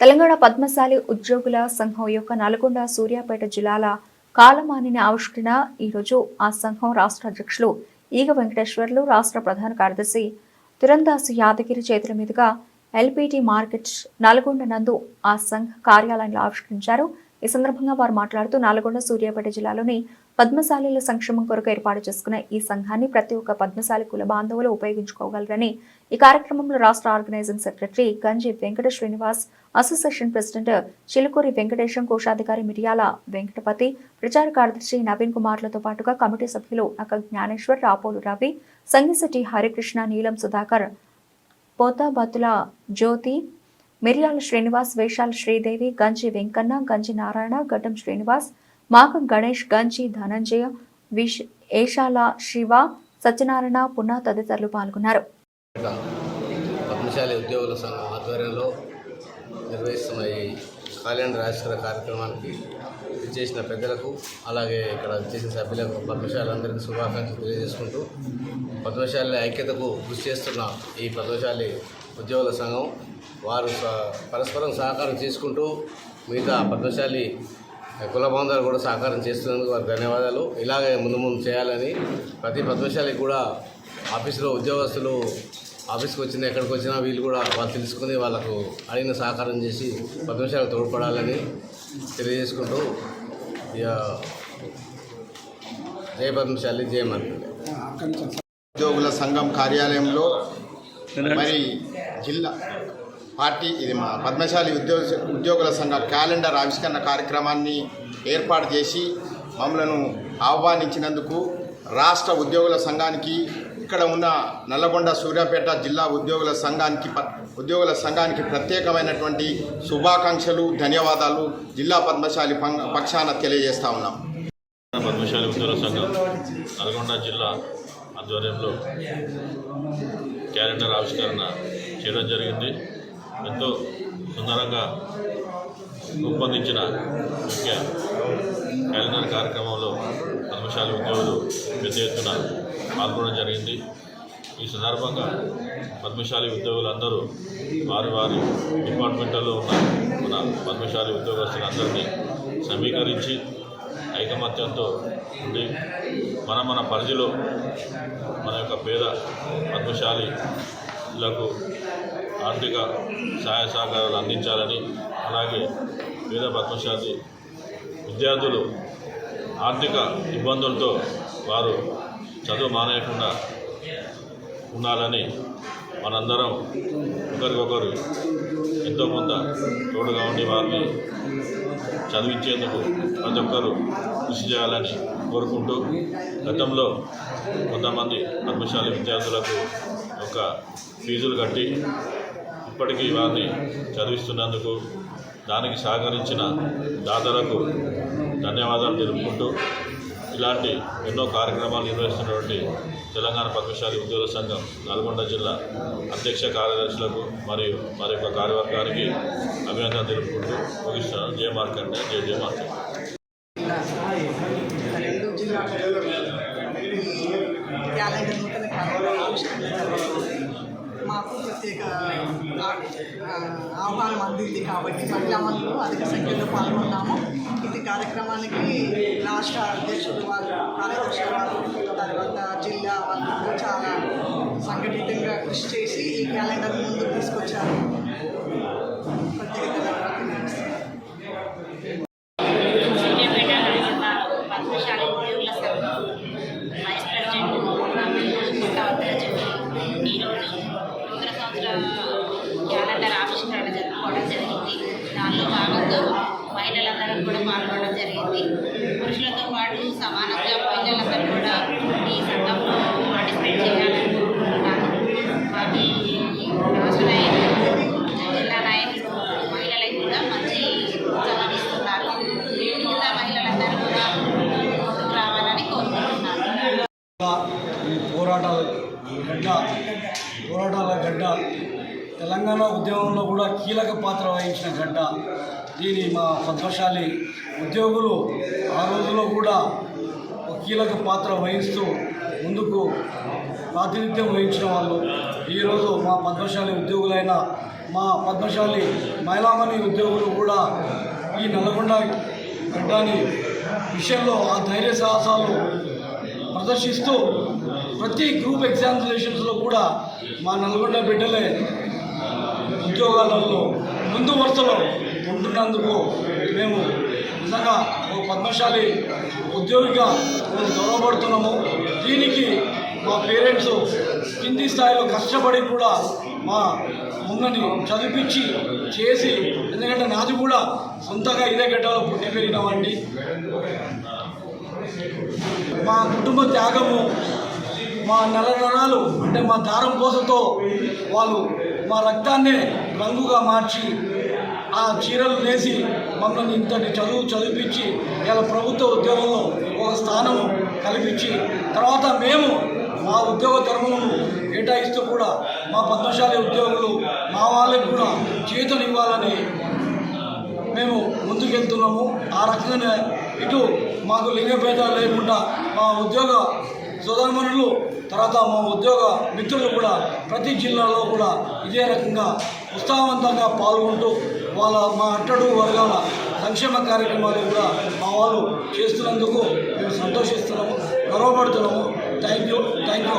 తెలంగాణ పద్మశాలి ఉద్యోగుల సంఘం యొక్క నల్గొండ సూర్యాపేట జిల్లాల కాలమానిని ఆవిష్కరణ. ఈరోజు ఆ సంఘం రాష్ట్ర అధ్యక్షులు ఈగ వెంకటేశ్వర్లు రాష్ట్ర ప్రధాన కార్యదర్శి తురందాసు యాదగిరి చేతుల మీదుగా ఎల్పిటి మార్కెట్ నల్గొండ నందు ఆ సంఘ కార్యాలయంలో ఆవిష్కరించారు. ఈ సందర్భంగా వారు మాట్లాడుతూ నల్గొండ సూర్యాపేట జిల్లాలోని పద్మశాలీల సంక్షేమం కొరకు ఏర్పాటు చేసుకున్న ఈ సంఘాన్ని ప్రతి ఒక్క పద్మశాలి కుల బాంధవులు ఉపయోగించుకోగలరని ఈ కార్యక్రమంలో రాష్ట్ర organizing secretary Ganji Venkata Srinivas association president Chilukuri Venkatesham కోశాధికారి మిరియాల వెంకటపతి ప్రచార కార్యదర్శి నవీన్ కుమార్లతో పాటుగా కమిటీ సభ్యులు నక్క జ్ఞానేశ్వర్ రాపోలు రవి సంగీశెట్టి హరికృష్ణ నీలం సుధాకర్ పోతాబతుల జ్యోతి మిర్యాల శ్రీనివాస్ వేషాల శ్రీదేవి గంజి వెంకన్న గంజి నారాయణ గడ్డం శ్రీనివాస్ మాకం గణేష్ గంజి ధనంజయ విష్ ఏషాల శివ సత్యనారాయణ పున్న తదితరులు పాల్గొన్నారు. పద్మశాలి ఉద్యోగుల సంఘం ఆధ్వర్యంలో నిర్వహిస్తున్న ఈ కళ్యాణ రాజేశ్వర కార్యక్రమానికి చేసిన పెద్దలకు అలాగే ఇక్కడ చేసిన సభ్యులకు పద్మశాలందరికీ శుభాకాంక్షలు తెలియజేసుకుంటూ పద్మశాలి ఐక్యతకు కృషి చేస్తున్న ఈ పద్మశాలి ఉద్యోగుల సంఘం వారు స- పరస్పరం సహకారం చేసుకుంటూ మిగతా పద్మశాలి కుల బాంధవులు కూడా సహకారం చేస్తున్నందుకు వారికి ధన్యవాదాలు. ఇలాగే ముందు ముందు చేయాలని ప్రతి పద్మశాలికి కూడా ఆఫీసులో ఉద్యోగస్తులు ఆఫీస్కి వచ్చిన ఎక్కడికి వచ్చినా వీళ్ళు కూడా వాళ్ళు తెలుసుకుని వాళ్ళకు అడిగిన సహకారం చేసి పద్మశాలకు తోడ్పడాలని తెలియజేసుకుంటూ ఇక జయ పద్మశాలి జయ ఉద్యోగుల సంఘం కార్యాలయంలో మరి జిల్లా పార్టీ ఇది మా పద్మశాలి ఉద్యోగ ఉద్యోగుల సంఘ క్యాలెండర్ ఆవిష్కరణ కార్యక్రమాన్ని ఏర్పాటు చేసి మమ్మలను ఆహ్వానించినందుకు రాష్ట్ర ఉద్యోగుల సంఘానికి ఇక్కడ ఉన్న నల్లగొండ సూర్యాపేట జిల్లా ఉద్యోగుల సంఘానికి ఉద్యోగుల సంఘానికి ప్రత్యేకమైనటువంటి శుభాకాంక్షలు ధన్యవాదాలు జిల్లా పద్మశాలి పక్షాన తెలియజేస్తా ఉన్నాం. పద్మశాలి ఉద్యోగ సంఘం నల్గొండ జిల్లా ఆధ్వర్యంలో క్యాలెండర్ ఆవిష్కరణ చేయడం జరిగింది. ఎంతో సుందరంగా రూపొందించిన ముఖ్య క్యాలెండర్ కార్యక్రమంలో పద్మశాలి ఉద్యోగులు పెద్ద ఎత్తున పాల్గొనడం జరిగింది. ఈ సందర్భంగా పద్మశాలి ఉద్యోగులందరూ వారి వారి డిపార్ట్మెంట్లో ఉన్న మన పద్మశాలి ఉద్యోగస్తులందరినీ సమీకరించి ఐకమత్యంతో ఉండి మన మన పరిధిలో మన యొక్క పేద పద్మశాలిలకు ఆర్థిక సహాయ సహకారాలు అందించాలని అలాగే పేద పద్మశాలి విద్యార్థులు ఆర్థిక ఇబ్బందులతో వారు చదువు మానేయకుండా ఉండాలని మనందరం ఒకరికొకరు ఎంతో కొంత తోడుగా ఉండి వారిని చదివించేందుకు ప్రతి ఒక్కరూ కృషి చేయాలని కోరుకుంటూ గతంలో కొంతమంది పద్మశాలి విద్యార్థులకు ఒక ఫీజులు కట్టి ఇప్పటికీ వారిని చదివిస్తున్నందుకు దానికి సహకరించిన దాతలకు ధన్యవాదాలు తెలుపుకుంటూ ఇలాంటి ఎన్నో కార్యక్రమాలు నిర్వహిస్తున్నటువంటి తెలంగాణ పద్మశాలి ఉద్యోగ సంఘం నల్గొండ జిల్లా అధ్యక్ష కార్యదర్శులకు మరియు మరి యొక్క కార్యవర్గానికి అభినందన తెలుపుకుంటూ ముగిస్తున్నాను. జయ మార్కండే జయ జయ మార్కండే. మాకు ప్రత్యేక ఆహ్వానం అందింది కాబట్టి మహిళా మనులు అధిక సంఖ్యలో పాల్గొన్నాము. ఇది కార్యక్రమానికి రాష్ట్ర అధ్యక్షులు వాళ్ళు కార్యదర్శి వాళ్ళు తర్వాత జిల్లా వాళ్ళు చాలా సంఘటితంగా కృషి చేసి ఈ క్యాలెండర్ ముందు తీసుకొచ్చారు. క్యాలెండర్ ఆవిష్కరణ జరుపుకోవడం జరిగింది. దానిలో భాగంగా మహిళలందరూ కూడా పాల్గొనడం జరిగింది. పురుషులతో పాటు సమానంగా మహిళలందరూ కూడా ఈ సంఘంలో పార్టిసిపేట్ చేయాలని కోరుకుంటున్నాను. మాకు రాష్ట్ర నాయకులు జిల్లా నాయకులు మహిళలకు కూడా మంచి ఉత్సాహం ఇస్తున్నారు. మిగతా మహిళలందరూ కూడా ముందుకు రావాలని కోరుకుంటున్నాను. ఈ పోరాటాల గడ్డ పోరాటాల గడ్డ తెలంగాణ ఉద్యమంలో కూడా కీలక పాత్ర వహించిన గడ్డ దీని మా పద్మశాలి ఉద్యోగులు. ఆ రోజులో కూడా ఒక కీలక పాత్ర వహిస్తూ ముందుకు ప్రాతినిధ్యం వహించిన వాళ్ళు. ఈరోజు మా పద్మశాలి ఉద్యోగులైన మా పద్మశాలి మహిళామణి ఉద్యోగులు కూడా ఈ నల్గొండ గడ్డాని విషయంలో ఆ ధైర్య సాహసాలు ప్రదర్శిస్తూ ప్రతి గ్రూప్ ఎగ్జామినేషన్స్లో కూడా మా నల్గొండ బిడ్డలే ఉద్యోగాలలో ముందు వరుసలో ఉంటున్నందుకు మేము నిజంగా ఒక పద్మశాలి ఉద్యోగిగా మేము గౌరవపడుతున్నాము. దీనికి మా పేరెంట్స్ కింది స్థాయిలో కష్టపడి కూడా మా ముందని చదివించి చేసి ఎందుకంటే నాది కూడా సొంతగా ఇదే గడ్డలో పుట్టి పెరిగినామండి మా కుటుంబ త్యాగము మా నెల నరాలు అంటే మా దారం కోసంతో వాళ్ళు మా రక్తాన్నే రంగుగా మార్చి ఆ చీరలు నేసి మమ్మల్ని ఇంతటి చదువు చదివించి ఇలా ప్రభుత్వ ఉద్యోగంలో ఒక స్థానం కల్పించి తర్వాత మేము మా ఉద్యోగ ధర్మమును కేటాయిస్తూ కూడా మా పద్మశాలి ఉద్యోగులు మా వాళ్ళకి కూడా చేతనివ్వాలని మేము ముందుకెళ్తున్నాము. ఆ రకంగానే ఇటు మాకు లింగభేద లేకుండా మా ఉద్యోగ సోదరమణులు తర్వాత మా ఉద్యోగ మిత్రులు కూడా ప్రతి జిల్లాలో కూడా ఇదే రకంగా ఉత్సాహవంతంగా పాల్గొంటూ వాళ్ళ మా అట్టడు వర్గాల సంక్షేమ కార్యక్రమాలు కూడా మా వాళ్ళు చేస్తున్నందుకు మేము సంతోషిస్తున్నాము గర్వపడుతున్నాము. Thank you thank you